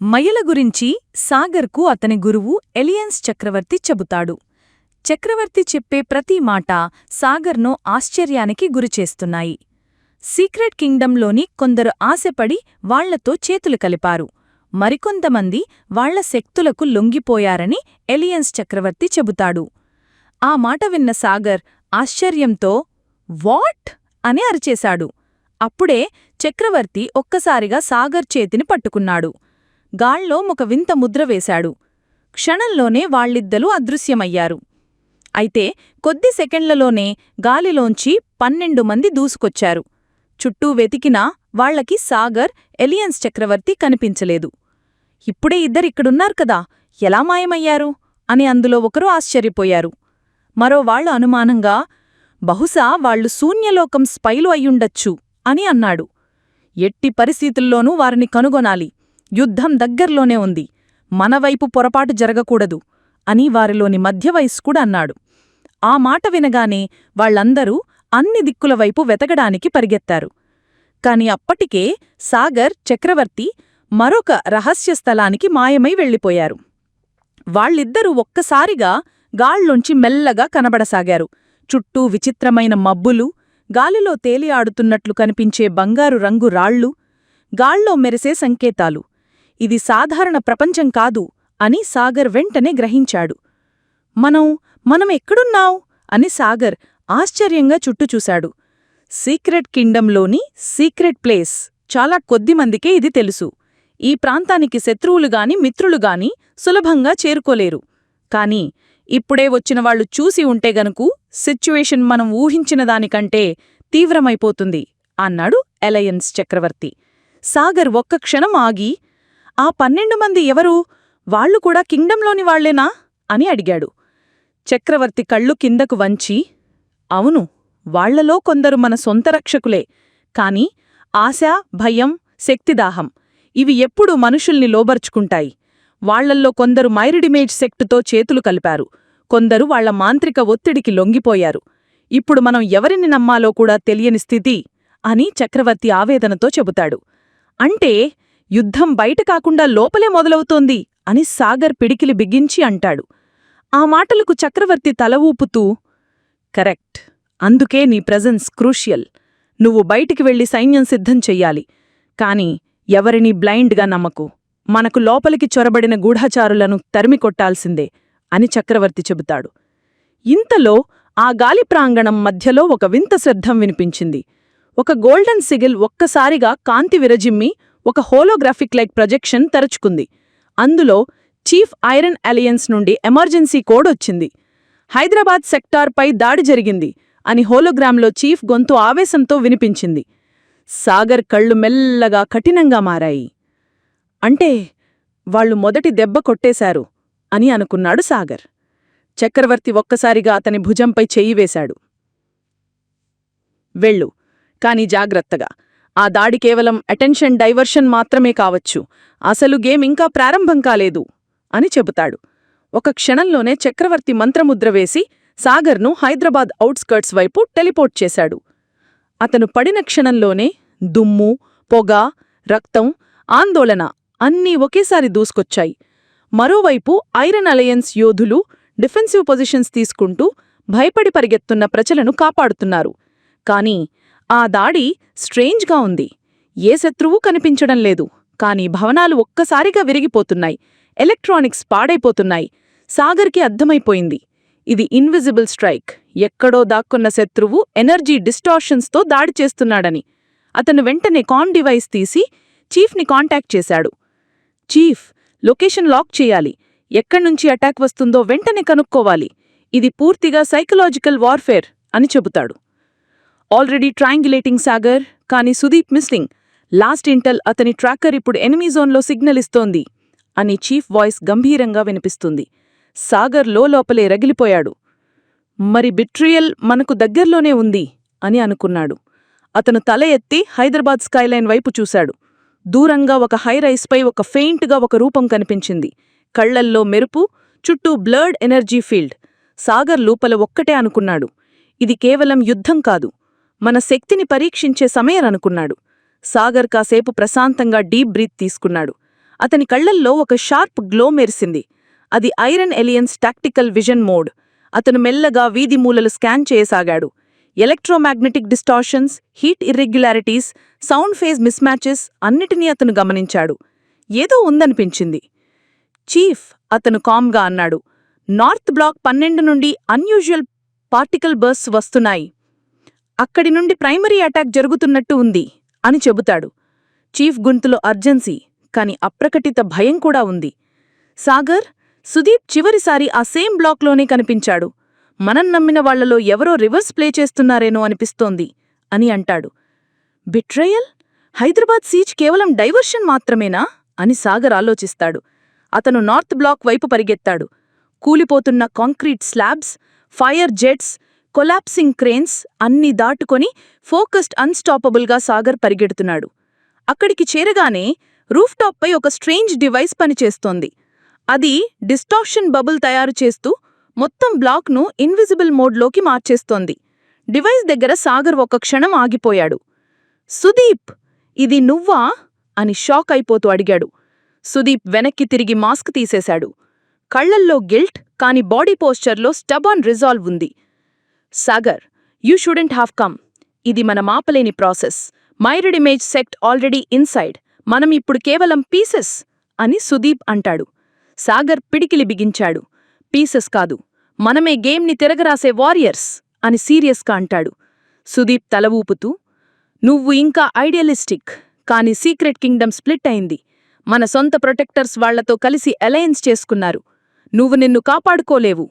మయల గురించి సాగర్కు అతని గురువు ఎలియన్స్ చక్రవర్తి చెబుతాడు. చక్రవర్తి చెప్పే ప్రతి మాట సాగర్ను ఆశ్చర్యానికి గురిచేస్తున్నాయి. సీక్రెట్ కింగ్డంలోని కొందరు ఆశపడి వాళ్ళతో చేతులు కలిపారు. మరికొంతమంది వాళ్ళ శక్తులకు లొంగిపోయారని ఎలియన్స్ చక్రవర్తి చెబుతాడు. ఆ మాట విన్న సాగర్ ఆశ్చర్యంతో వాట్? అని అరిచేశాడు. అప్పుడే చక్రవర్తి ఒక్కసారిగా సాగర్ చేతిని పట్టుకున్నాడు. గాల్లో ఒక వింత ముద్ర వేశాడు. క్షణంలోనే వాళ్ళిద్దరూ అదృశ్యమయ్యారు. అయితే కొద్ది సెకండ్లలోనే గాలిలోంచి పన్నెండు మంది దూసుకొచ్చారు. చుట్టూ వెతికినా వాళ్ళకి సాగర్ ఎలియన్స్ చక్రవర్తి కనిపించలేదు. ఇప్పుడే ఇద్దరిక్కడున్నారు కదా ఎలా మాయమయ్యారు? అని అందులో ఒకరు ఆశ్చర్యపోయారు. మరోవాళ్ళు అనుమానంగా బహుశా వాళ్ళు శూన్యలోకం స్పైలు అయ్యుండొచ్చు అని అన్నాడు. ఎట్టి పరిస్థితుల్లోనూ వారిని కనుగొనాలి. యుద్ధం దగ్గర్లోనే ఉంది. మనవైపు పొరపాటు జరగకూడదు అని వారిలోని మధ్యవయస్కుడు అన్నాడు. ఆ మాట వినగానే వాళ్ళందరూ అన్ని దిక్కుల వైపు వెతకడానికి పరిగెత్తారు. కాని అప్పటికే సాగర్ చక్రవర్తి మరొక రహస్య స్థలానికి మాయమై వెళ్ళిపోయారు. వాళ్ళిద్దరూ ఒక్కసారిగా గాళ్ళొంచి మెల్లగా కనబడసాగారు. చుట్టూ విచిత్రమైన మబ్బులు గాలిలో తేలియాడుతున్నట్లు కనిపించే బంగారు రంగు రాళ్ళు గాల్లో మెరిసే సంకేతాలు. ఇది సాధారణ ప్రపంచం కాదు అని సాగర్ వెంటనే గ్రహించాడు. మనం మనం ఎక్కడున్నావ్? అని సాగర్ ఆశ్చర్యంగా చుట్టుచూశాడు సీక్రెట్ కింగ్డంలోని సీక్రెట్ ప్లేస్. చాలా కొద్దిమందికే ఇది తెలుసు. ఈ ప్రాంతానికి శత్రువులుగాని మిత్రులుగాని సులభంగా చేరుకోలేరు. కాని ఇప్పుడే వచ్చినవాళ్ళు చూసి ఉంటే గనుకు సిచ్యువేషన్ మనం ఊహించిన దానికంటే తీవ్రమైపోతుంది అన్నాడు ఎలయన్స్ చక్రవర్తి. సాగర్ ఒక్క క్షణం ఆగి ఆ పన్నెండు మంది ఎవరు? వాళ్ళు కూడా కింగ్డంలోని వాళ్ళేనా అని అడిగాడు. చక్రవర్తి కళ్ళు కిందకు వంచి అవును వాళ్ళలో కొందరు మన సొంత రక్షకులే కాని ఆశ భయం శక్తిదాహం ఇవి ఎప్పుడూ మనుషుల్ని లోబర్చుకుంటాయి. వాళ్ళల్లో కొందరు మైరిడిమేజ్ సెక్టుతో చేతులు కలిపారు కొందరు వాళ్ళ మాంత్రిక ఒత్తిడికి లొంగిపోయారు. ఇప్పుడు మనం ఎవరిని నమ్మాలో కూడా తెలియని స్థితి అని చక్రవర్తి ఆవేదనతో చెబుతాడు. అంటే యుద్ధం బయట కాకుండా లోపలే మొదలవుతోంది అని సాగర్ పిడికిలి బిగించి అంటాడు. ఆ మాటలకు చక్రవర్తి తల ఊపుతూ కరెక్ట్. అందుకే నీ ప్రజెన్స్ క్రూషియల్. నువ్వు బయటికి వెళ్ళి సైన్యం సిద్ధం చెయ్యాలి. కాని ఎవరినీ బ్లైండ్గా నమ్మకు. మనకు లోపలికి చొరబడిన గూఢచారులను తరిమికొట్టాల్సిందే అని చక్రవర్తి చెబుతాడు. ఇంతలో ఆ గాలి ప్రాంగణం మధ్యలో ఒక వింత శ్రద్ధం వినిపించింది. ఒక గోల్డెన్ సిగిల్ ఒక్కసారిగా కాంతి విరజిమ్మి ఒక హోలోగ్రాఫిక్ లైక్ ప్రొజెక్షన్ తెరచుకుంది. అందులో చీఫ్ ఐరన్ అలియన్స్ నుండి ఎమర్జెన్సీ కోడ్ వచ్చింది. హైదరాబాద్ సెక్టార్పై దాడి జరిగింది అని హోలోగ్రామ్లో చీఫ్ గొంతు ఆవేశంతో వినిపించింది. సాగర్ కళ్ళు మెల్లగా కఠినంగా మారాయి. అంటే వాళ్ళు మొదటి దెబ్బ కొట్టేశారు అని అనుకున్నాడు సాగర్. చక్రవర్తి ఒక్కసారిగా అతని భుజంపై చెయ్యి వేశాడు. వెళ్ళు కాని జాగ్రత్తగా. ఆ దాడి కేవలం అటెన్షన్ డైవర్షన్ మాత్రమే కావచ్చు. అసలు గేమ్ ఇంకా ప్రారంభం కాలేదు అని చెబుతాడు. ఒక క్షణంలోనే చక్రవర్తి మంత్రముద్ర వేసి సాగర్ను హైదరాబాద్ ఔట్స్కర్ట్స్ వైపు టెలిపోర్ట్ చేశాడు. అతను పడిన క్షణంలోనే దుమ్ము పొగ రక్తం ఆందోళన అన్నీ ఒకేసారి దూసుకొచ్చాయి. మరోవైపు ఐరన్ అలయన్స్ యోధులు డిఫెన్సివ్ పొజిషన్స్ తీసుకుంటూ భయపడి పరిగెత్తున్న ప్రజలను కాపాడుతున్నారు. కాని ఆ దాడి స్ట్రేంజ్గా ఉంది. ఏ శత్రువూ కనిపించడం లేదు. కాని భవనాలు ఒక్కసారిగా విరిగిపోతున్నాయి. ఎలక్ట్రానిక్స్ పాడైపోతున్నాయి. సాగర్కి అర్థమైపోయింది. ఇది ఇన్విజిబుల్ స్ట్రైక్. ఎక్కడో దాక్కున్న శత్రువు ఎనర్జీ డిస్టార్షన్స్తో దాడి చేస్తున్నాడని. అతను వెంటనే కామ్ డివైస్ తీసి చీఫ్ని కాంటాక్ట్ చేశాడు. చీఫ్ లొకేషన్ లాక్ చేయాలి. ఎక్కడ్నుంచి అటాక్ వస్తుందో వెంటనే కనుక్కోవాలి. ఇది పూర్తిగా సైకలాజికల్ వార్ఫేర్ అని చెబుతాడు. ఆల్రెడీ ట్రయాంగులేటింగ్ సాగర్ కాని సుదీప్ మిస్సింగ్ లాస్ట్ ఇంటల్ అతని ట్రాకర్ ఇప్పుడు ఎనిమీ జోన్లో సిగ్నల్ ఇస్తోంది అని చీఫ్ వాయిస్ గంభీరంగా వినిపిస్తుంది. సాగర్ లోపలే రగిలిపోయాడు. మరి బిట్రియల్ మనకు దగ్గర్లోనే ఉంది అని అనుకున్నాడు. అతను తల ఎత్తి హైదరాబాద్ స్కైలైన్ వైపు చూశాడు. దూరంగా ఒక హైరైస్పై ఒక ఫెయింట్గా ఒక రూపం కనిపించింది. కళ్ళల్లో మెరుపు చుట్టూ బ్లర్డ్ ఎనర్జీ ఫీల్డ్. సాగర్ లోపల ఒక్కటే అనుకున్నాడు. ఇది కేవలం యుద్ధం కాదు. మన శక్తిని పరీక్షించే సమయరనుకున్నాడు. సాగర్ కాసేపు ప్రశాంతంగా డీప్ బ్రీత్ తీసుకున్నాడు. అతని కళ్ళల్లో ఒక షార్ప్ గ్లో మెరిసింది. అది iron alliance tactical vision mode. అతను మెల్లగా వీధి మూలలు scan చేయసాగాడు. Electromagnetic distortions heat irregularities sound phase mismatches అన్నిటినీ అతను గమనించాడు. ఏదో ఉందనిపించింది. చీఫ్ అతను కామ్గా అన్నాడు. నార్త్ బ్లాక్ పన్నెండు నుండి అన్యూజువల్ పార్టికల్ బర్స్ వస్తున్నాయి. అక్కడి నుండి ప్రైమరీ అటాక్ జరుగుతున్నట్టు ఉంది అని చెబుతాడు. చీఫ్ గొంతులో అర్జెన్సీ కాని అప్రకటిత భయం కూడా ఉంది. సాగర్ సుదీప్ చివరిసారి ఆ సేమ్ బ్లాక్లోనే కనిపించాడు. మనం నమ్మిన వాళ్ళలో ఎవరో రివర్స్ ప్లే చేస్తున్నారేనో అనిపిస్తోంది అని అంటాడు. బిట్రయల్? హైదరాబాద్ సీచ్ కేవలం డైవర్షన్ మాత్రమేనా? అని సాగర్ ఆలోచిస్తాడు. అతను నార్త్ బ్లాక్ వైపు పరిగెత్తాడు. కూలిపోతున్న concrete slabs fire jets collapsing cranes అన్ని దాటుకొని ఫోకస్డ్ అన్స్టాపబుల్గా సాగర్ పరిగెడుతున్నాడు. అక్కడికి చేరగానే రూఫ్టాప్పై ఒక స్ట్రేంజ్ డివైస్ పనిచేస్తోంది. అది డిస్టార్షన్ బబుల్ తయారు చేస్తూ మొత్తం బ్లాక్ను ఇన్విజిబుల్ మోడ్లోకి మార్చేస్తోంది. డివైస్ దగ్గర సాగర్ ఒక క్షణం ఆగిపోయాడు. సుదీప్ ఇది నువ్వా? అని షాక్ అయిపోతూ అడిగాడు. సుదీప్ వెనక్కి తిరిగి మాస్క్ తీసేశాడు. కళ్ళల్లో గిల్ట్ కాని బాడీ పోస్చర్లో స్టబాన్ రిజాల్వ్ ఉంది. Sagar you shouldn't have come. ఇది మన మాపలేని process. Myriad image sect already inside. మనం ఇప్పుడు కేవలం పీసెస్ అని సుదీప్ అంటాడు. సాగర్ పిడికిలి బిగించాడు. పీసెస్ కాదు మనమే గేమ్ని తిరగరాసే వారియర్స్ అని సీరియస్గా అంటాడు. సుదీప్ తల ఊపుతూ నువ్వు ఇంకా ఐడియలిస్టిక్ కాని సీక్రెట్ కింగ్డమ్ స్ప్లిట్ అయింది. మన సొంత ప్రొటెక్టర్స్ వాళ్ళతో కలిసి అలయన్స్ చేసుకున్నారు. నువ్వు నిన్ను కాపాడుకోలేవు.